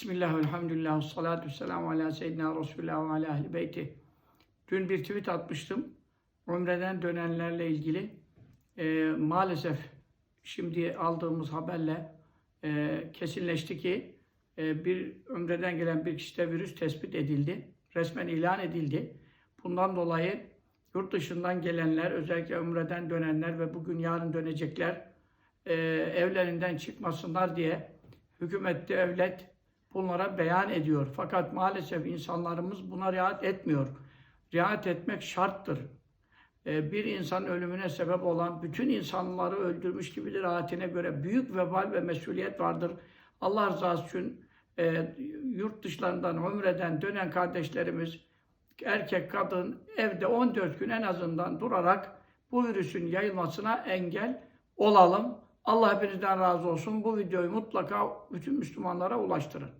Bismillah, elhamdülillah, salatu selamu ala seyyidina Resulullah ve ala ahli beyti. Dün bir tweet atmıştım. Umre'den dönenlerle ilgili. Ee, maalesef şimdi aldığımız haberle e, kesinleşti ki e, bir Umre'den gelen bir kişide virüs tespit edildi. Resmen ilan edildi. Bundan dolayı yurt dışından gelenler, özellikle Umre'den dönenler ve bugün yarın dönecekler e, evlerinden çıkmasınlar diye hükümet, devlet bunlara beyan ediyor. Fakat maalesef insanlarımız buna riayet etmiyor. Riayet etmek şarttır. Ee, Bir insanın ölümüne sebep olan bütün insanları öldürmüş gibidir ayetine göre büyük vebal ve mesuliyet vardır. Allah rızası için e, yurt dışlarından, umreden dönen kardeşlerimiz erkek, kadın evde 14 gün en azından durarak bu virüsün yayılmasına engel olalım. Allah hepinizden razı olsun. Bu videoyu mutlaka bütün Müslümanlara ulaştırın.